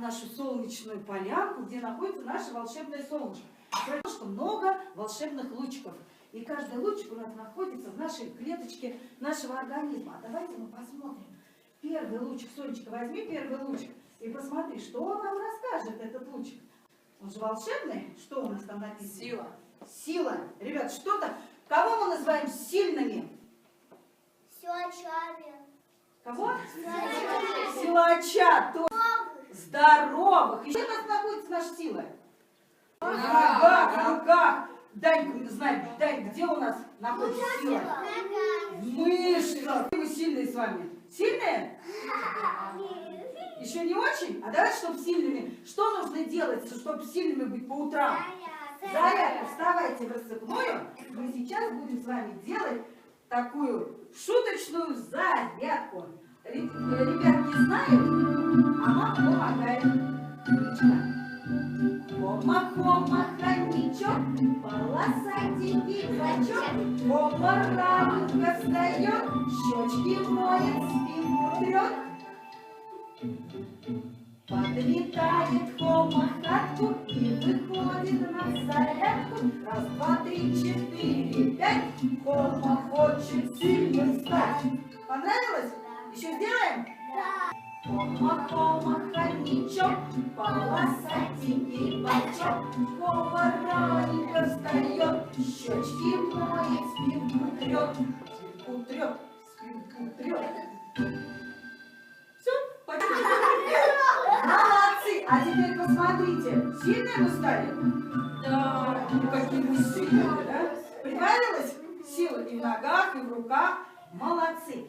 на нашу солнечную полянку, где находится наше волшебное солнышко. Потому что много волшебных лучиков. И каждый лучик у нас находится в нашей клеточке нашего организма. А давайте мы посмотрим. Первый лучик, Сонечка, возьми первый лучик и посмотри, что он нам расскажет, этот лучик. Он же волшебный. Что у нас там написано? Сила. Сила. Ребят, что-то. Кого мы называем сильными? Силачами. Кого? Силачами. Силача. Здоровых. Еще у нас находится наша сила. В ногах, в руках. Дань, знай, Дань, где у нас находится сила? В мышцах. Мы сильные с вами. Сильные? Еще не очень? А давайте, чтобы сильными. Что нужно делать, чтобы сильными быть по утрам? Зарядку. Вставайте в рассыпную. Мы сейчас будем с вами делать такую шуточную зарядку. Ре- Ребятки знают, а мама помогает. Хома-хома, хомячок, полосатенький зачок, Хома раненько встает, щечки моет, спинку трет. Подлетает Хома хатку и выходит на зарядку. Раз, два, три, четыре, пять, Хома хочет сильно стать. Понравилось? Еще сделаем? Хома-хома, хомячок, полосатенький бачок, Хома раненько встает, щечки моет, спинку трет, спинку трет, спинку трет. Все, Молодцы! А теперь посмотрите, сильные мы стали? Да. Какие мы сильные, да? Прибавилась сила и в ногах, и в руках. Молодцы.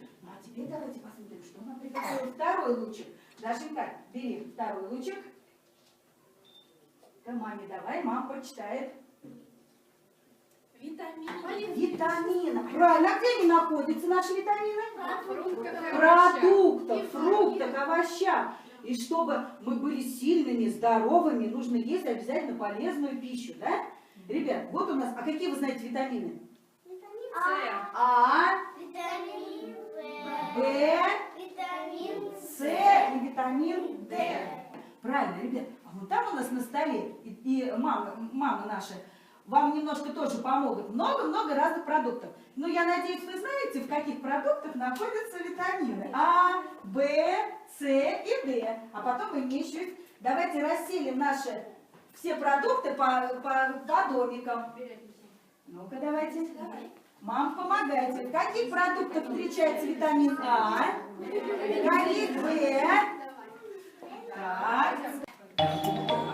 Теперь давайте посмотрим, что нам приготовил второй лучик. Дашенька, бери второй лучик. Да маме давай, мама прочитает. Витамины. Витамины. Правильно, а где они находятся, наши витамины? Фруктах, продуктов, фруктах, овощах. И чтобы мы были сильными, здоровыми, нужно есть обязательно полезную пищу, да? Ребят, вот у нас, а какие вы знаете витамины? А. А, Витамин В. С и витамин Д. Правильно, ребят. А вот там у нас на столе, и, и мама, мама наша, вам немножко тоже помогут. Много-много разных продуктов. Ну, я надеюсь, вы знаете, в каких продуктах находятся витамины А, Б, С и Д. А потом мы еще их... Давайте расселим наши все продукты по, по, по домикам. Ну-ка, давайте. Мам, помогайте. В каких продуктах встречается витамин А? Каких В? Так.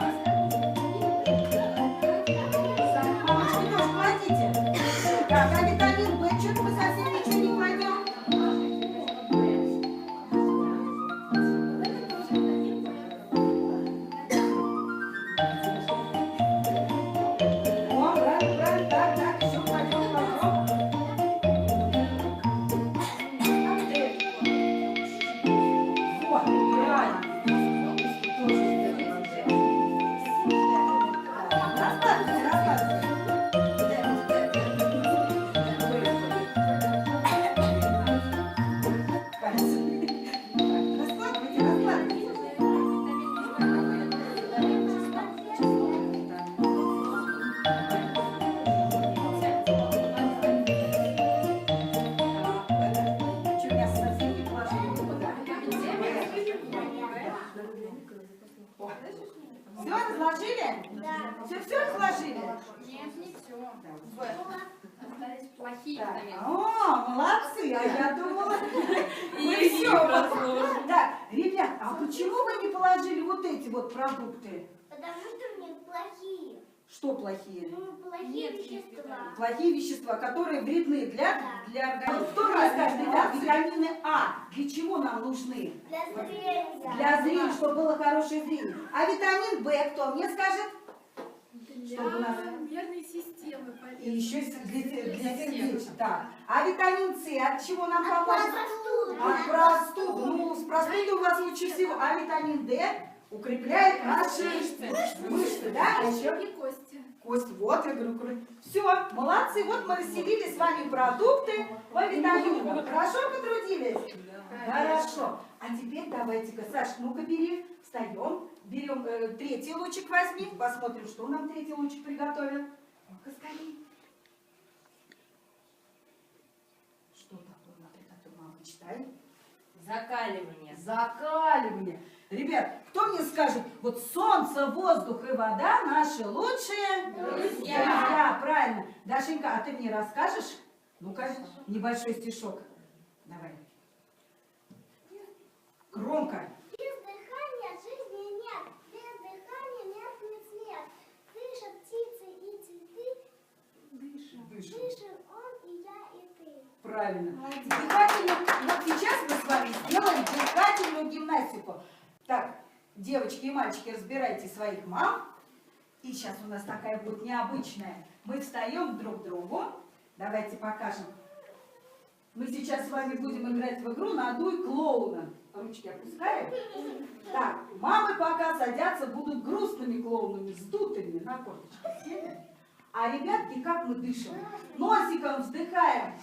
О, молодцы, а я думала, мы все. Так, ребят, а почему вы не положили вот эти вот продукты? Потому что у них плохие. Что плохие? Ну, плохие Нет, вещества. Плохие вещества, которые вредны для, Да. для организма. Кто мне скажет, ребят, витамины А, для чего нам нужны? Для зрения. Для зрения, чтобы было хорошее зрение. А витамин В, кто мне скажет? Чтобы у нас... нервной системы И еще для, для сердечка. Так. А витамин С от чего нам поможет? От простуды. Ну, с простудой у вас лучше всего. А витамин D укрепляет наши мышцы, да? А еще И кости. кость. Вот, я говорю, все, молодцы. Вот мы расселили с вами продукты по витаминам. Хорошо потрудились? Хорошо. А теперь давайте-ка, Саш, ну-ка бери. Встаем, берем э, третий лучик возьми, посмотрим, что нам третий лучик приготовил. Ну-ка, скорее. Что такое нам приготовил? Мама, читай. Закаливание. Закаливание. Ребят, кто мне скажет, вот солнце, воздух и вода наши лучшие Друзья. правильно. Дашенька, а ты мне расскажешь? Ну-ка, небольшой стишок. Давай. Громко. Без дыхания жизни нет, без дыхания нет ни свет. Дышат птицы и цветы, дышим он и я и ты. Правильно. Дыхательную, вот сейчас мы с вами сделаем дыхательную гимнастику. Так, девочки и мальчики, разбирайте своих мам. И сейчас у нас такая будет необычная. Мы встаем друг к другу. Давайте покажем. Мы сейчас с вами будем играть в игру «Надуй клоуна». Ручки опускаем. Так, мамы пока садятся, будут грустными клоунами, сдутыми на корточке сели. А ребятки, как мы дышим? Носиком вздыхаем,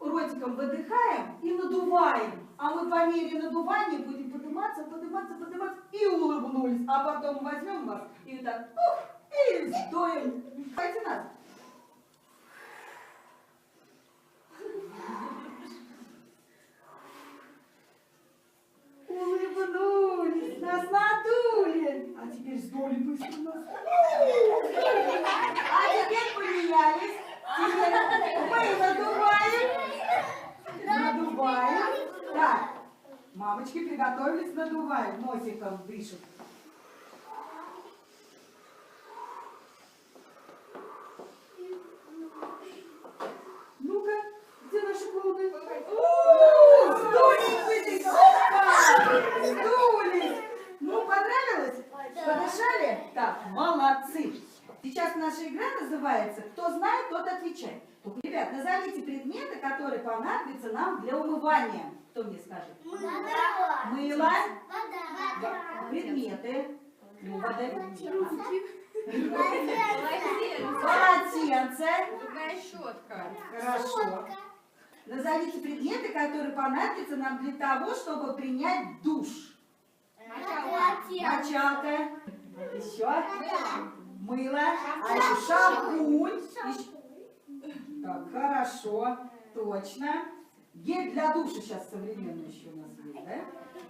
ротиком выдыхаем и надуваем. А мы по мере надувания будем подниматься, подниматься, подниматься и улыбнулись. А потом возьмем вас и так ух, и вздуем. Давайте нас. Улыбнулись, нас надули. А теперь сдули быстро нас. А теперь поменялись. Теперь мы надуваем. Надуваем. Так, мамочки надуваем. Носиком дышат. Ну-ка, где наши клоуны? О, быстренько. Опа! Сдулись. Ну, понравилось? Подышали? Так, молодцы. Сейчас наша игра называется «Кто знает, тот отвечает». Только, ребят, назовите предметы, которые понадобятся нам для умывания. Кто мне скажет? Вода. Мыло, Вода. предметы, приводы, Молодец. полотенце. Другая щетка. Хорошо. Назовите предметы, которые понадобятся нам для того, чтобы принять душ. Мочалка. Еще. Мыло. А еще шампунь. Так, хорошо. Точно. Гель для душа сейчас современный еще у нас есть, да?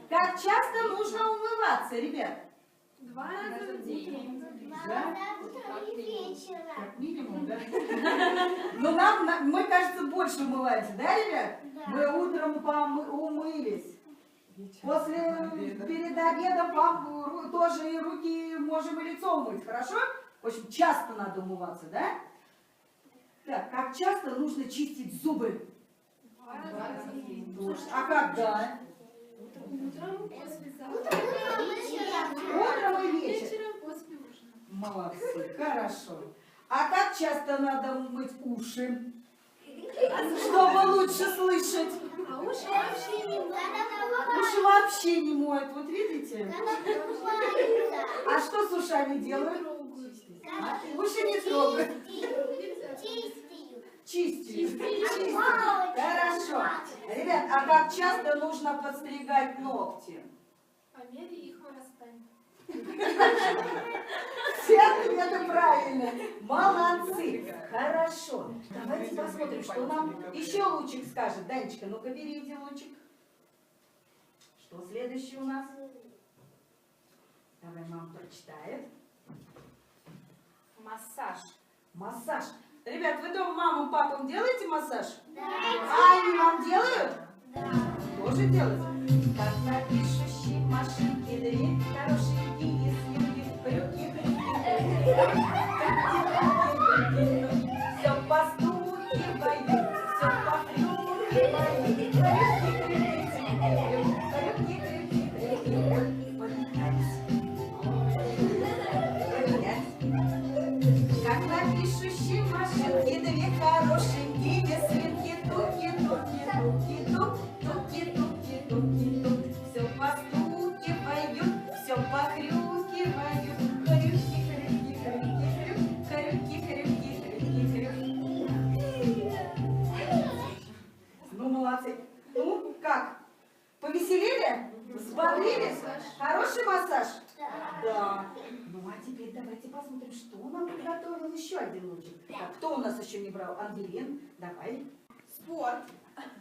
Как часто нужно умываться, ребят? Два раза в день. Да? Утром и вечером. Как минимум, да? Но нам, на- мы, кажется, больше умываемся, да, ребят? Мы утром помы- умылись. После, перед обедом ру- тоже и руки можем и лицо умыть, хорошо? В общем, часто надо умываться, да? Так, как часто нужно чистить зубы? А когда? Утром после завтрака. Утром и вечером. После ужина. Молодцы, хорошо. А как часто надо мыть уши? Чтобы лучше слышать. А уши вообще не Уши вообще не моют, вот видите? А что с ушами делают? А? Уши не трогают. Чистят. Хорошо. Ребят, а как часто нужно подстригать ногти? По мере их вырастания. Все ответы правильно. Молодцы. Хорошо. Давайте посмотрим, что нам еще лучик скажет. Данечка, ну-ка бери один лучик. Что следующее у нас? Давай мама прочитает. Массаж. Массаж. Ребят, вы дома мамам, папам делаете массаж? А они вам делают? Тоже делают? Как на пишущей машинке две хорошенькие свинки, хрюки, хрюки, хрюки, посмотрим, что нам приготовил еще один лучик. Так, кто у нас еще не брал? Ангелин, давай. Спорт.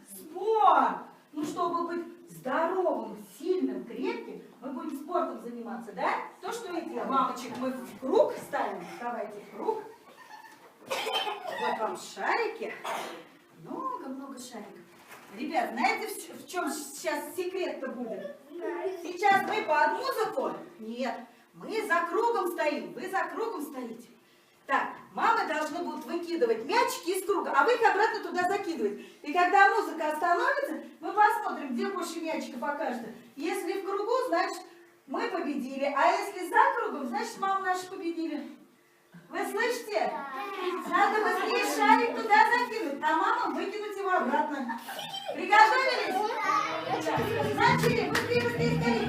Спорт! Ну, чтобы быть здоровым, сильным, крепким, мы будем спортом заниматься, да? То, что и делаем. Мамочек мы в круг ставим. Давайте в круг. Вот вам шарики. Много-много шариков. Ребят, знаете, в чем сейчас секрет-то будет? Сейчас мы под музыку? Нет. Мы за кругом стоим. Вы за кругом стоите. Так, мамы должны будут выкидывать мячики из круга, а вы их обратно туда закидывать. И когда музыка остановится, мы посмотрим, где больше мячиков окажется. Если в кругу, значит, мы победили. А если за кругом, значит, мамы наши победили. Вы слышите? Надо быстрее шарик туда закинуть, а мама выкинуть его обратно. Приготовились? Начали, быстрее, быстрее, скорее.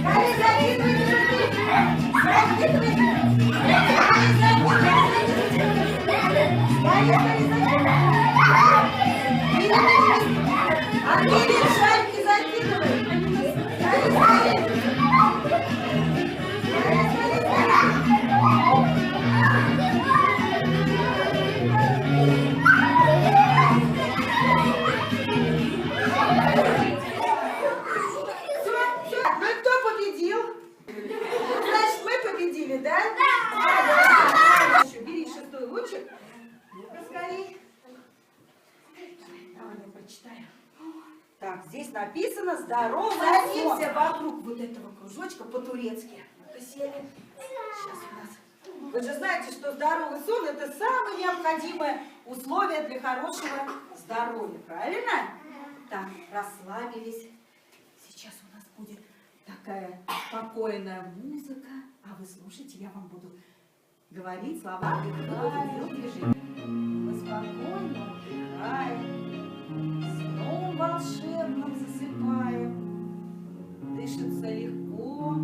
Скорее закидывайте, быстрее. Закидывайте. Вы же знаете, что здоровый сон – это самое необходимое условие для хорошего здоровья, правильно? Так, расслабились. Сейчас у нас будет такая спокойная музыка, а вы слушайте, я вам буду говорить слова, движение. Мы спокойно отдыхаем, сном волшебным засыпаем. Дышится легко,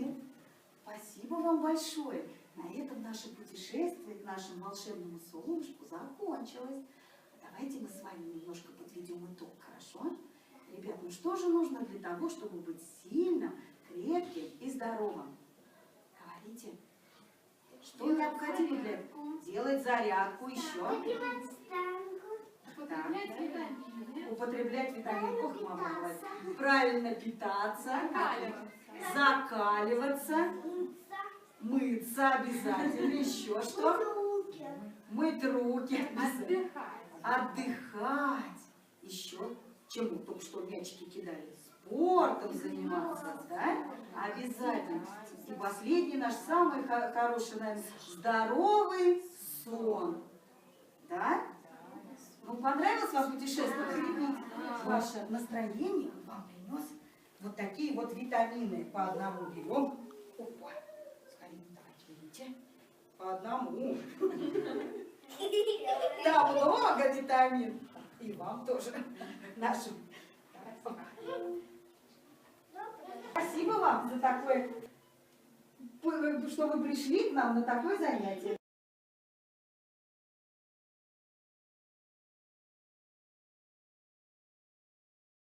Молодцы. Спасибо вам большое. На этом наше путешествие к нашему волшебному солнышку закончилось. Давайте мы с вами немножко подведем итог, хорошо? Ребят, ну что же нужно для того, чтобы быть сильным, крепким и здоровым? Говорите. Что необходимо для этого? Делать зарядку еще. Употреблять витамины. Употреблять витамин. Ох, мама говорит. Правильно питаться. Закаливаться. Мыться. Обязательно. Еще что? Мыть руки. Отдыхать. Отдыхать. Еще чему только что мячики кидали? Спортом заниматься, да? Обязательно. И последний наш самый хо- хороший, наверное, здоровый сон. Да? Ну, понравилось вам путешествие? Ваше настроение вот витамины. По одному берем. Опа. Скорее, берите. По одному. Там много витамин. И вам тоже. Нашим. Спасибо вам за такое, что вы пришли к нам на такое занятие.